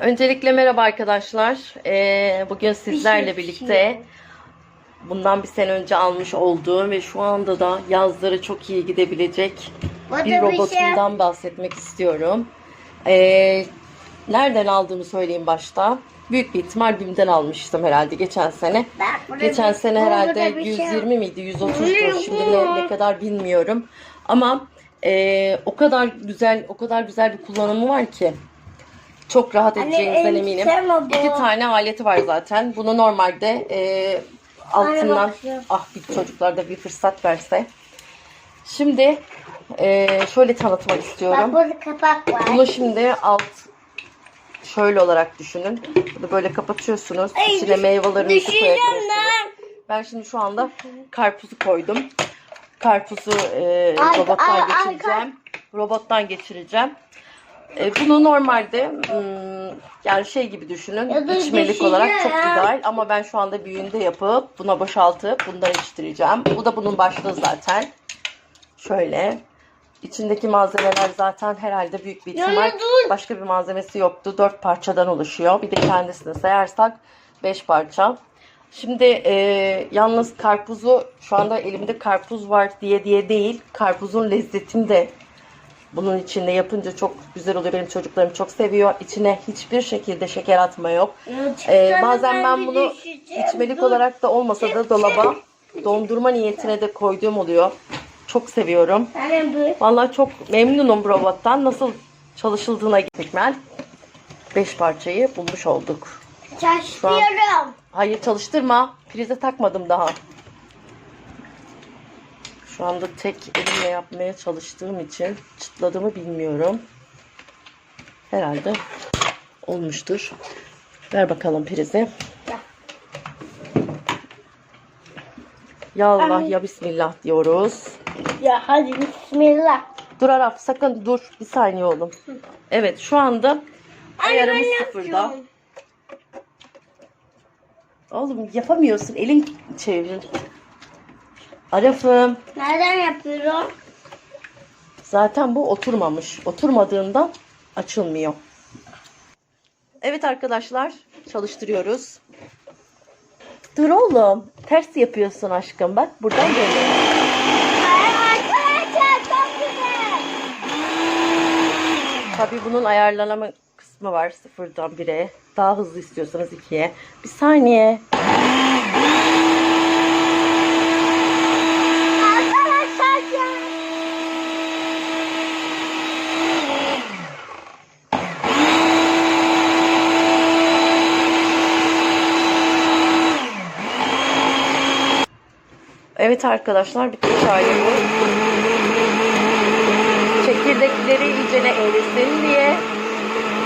Öncelikle merhaba arkadaşlar. Ee, bugün sizlerle şey birlikte bundan bir sene önce almış olduğum ve şu anda da yazları çok iyi gidebilecek bir şey- robotumdan bahsetmek istiyorum. Ee, nereden aldığımı söyleyeyim başta. Büyük bir ihtimal BİM'den almıştım herhalde geçen sene. Geçen sene herhalde bir şey- 120 miydi 130 şimdi ne, ne kadar bilmiyorum. Ama e, o kadar güzel o kadar güzel bir kullanımı var ki çok rahat Anne, edeceğinizden elbise eminim. bu? İki tane aleti var zaten. Bunu normalde e, altından bakıyorum. ah bir çocuklarda bir fırsat verse. Şimdi e, şöyle tanıtmak Bak istiyorum. burada kapak var. Bunu şimdi alt şöyle olarak düşünün. Bunu böyle kapatıyorsunuz. Ay, İçine düş- meyvelerinizi düşeceğim koyabilirsiniz. Ben şimdi şu anda karpuzu koydum. Karpuzu e, Ay, robottan ay, ay, geçireceğim. Robottan geçireceğim. E, bunu normalde hmm, yani şey gibi düşünün. Ya içmelik olarak çok güzel ama ben şu anda büyüğünde yapıp buna boşaltıp bundan içtireceğim. Bu da bunun başlığı zaten. Şöyle. İçindeki malzemeler zaten herhalde büyük bir ihtimal ya, dur. başka bir malzemesi yoktu. Dört parçadan oluşuyor. Bir de kendisini sayarsak beş parça. Şimdi e, yalnız karpuzu şu anda elimde karpuz var diye diye değil. Karpuzun lezzetini de bunun içinde yapınca çok güzel oluyor. Benim çocuklarım çok seviyor. İçine hiçbir şekilde şeker atma yok. Ee, bazen ben bunu içmelik olarak da olmasa da dolaba dondurma niyetine de koyduğum oluyor. Çok seviyorum. Vallahi çok memnunum robottan. Nasıl çalışıldığına gitmekmen. 5 parçayı bulmuş olduk. Çalışıyorum. Hayır çalıştırma. Prize takmadım daha. Şu anda tek elimle yapmaya çalıştığım için çıtladığımı bilmiyorum. Herhalde olmuştur. Ver bakalım prizi. Ya Allah ya Bismillah diyoruz. Ya hadi bismillah. Dur Arap sakın dur. Bir saniye oğlum. Evet şu anda ayarımız ben sıfırda. Oğlum yapamıyorsun. Elin çevir. Araf'ım. Nereden yapıyorum? Zaten bu oturmamış. Oturmadığından açılmıyor. Evet arkadaşlar çalıştırıyoruz. Dur oğlum. Ters yapıyorsun aşkım. Bak buradan güzel. Tabii bunun ayarlanama kısmı var. Sıfırdan 1'e. Daha hızlı istiyorsanız 2'ye. Bir saniye. Arkadaşlar ya. Evet arkadaşlar bitti çayımız. Çekirdekleri iyicene erisin diye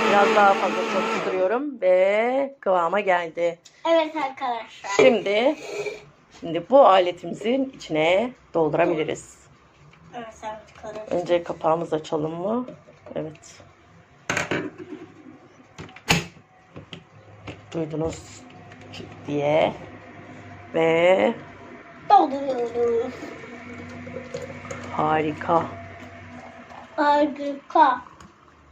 biraz daha fazla çalıştırıyorum ve kıvama geldi. Evet arkadaşlar. Şimdi şimdi bu aletimizin içine doldurabiliriz. Evet arkadaşlar. Önce kapağımızı açalım mı? Evet. Duydunuz diye ve Dolduruyoruz. harika. Harika.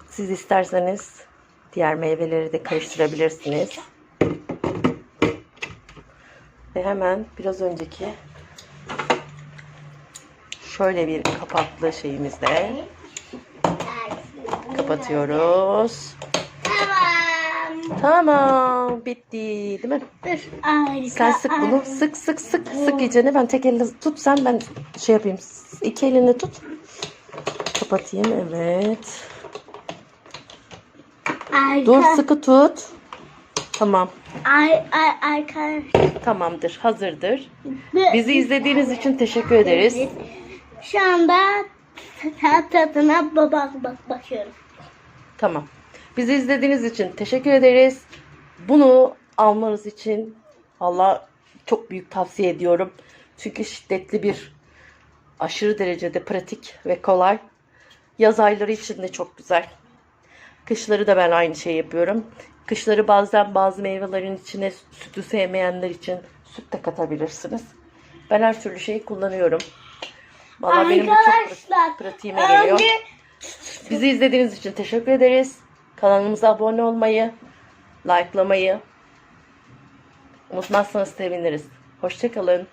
Siz isterseniz diğer meyveleri de karıştırabilirsiniz. Ve hemen biraz önceki şöyle bir kapaklı şeyimizle kapatıyoruz. Tamam. Bitti değil mi? Dur. Harika. Sen sık bunu. Sık sık sık sık iyicene. Ben tek elle tut sen ben şey yapayım. İki elinle tut. Kapatayım evet. Harika. Dur sıkı tut. Tamam. Ay, ay, arkadaşlar. Tamamdır. Hazırdır. Bizi izlediğiniz için teşekkür ederiz. Şu anda tadına bak bak bakıyorum. Tamam. Bizi izlediğiniz için teşekkür ederiz. Bunu almanız için valla çok büyük tavsiye ediyorum. Çünkü şiddetli bir aşırı derecede pratik ve kolay. Yaz ayları için de çok güzel. Kışları da ben aynı şey yapıyorum. Kışları bazen bazı meyvelerin içine sütü sevmeyenler için süt de katabilirsiniz. Ben her türlü şeyi kullanıyorum. Valla benim de çok pratiğime geliyor. Bizi izlediğiniz için teşekkür ederiz. Kanalımıza abone olmayı, likelamayı unutmazsanız seviniriz. Hoşçakalın.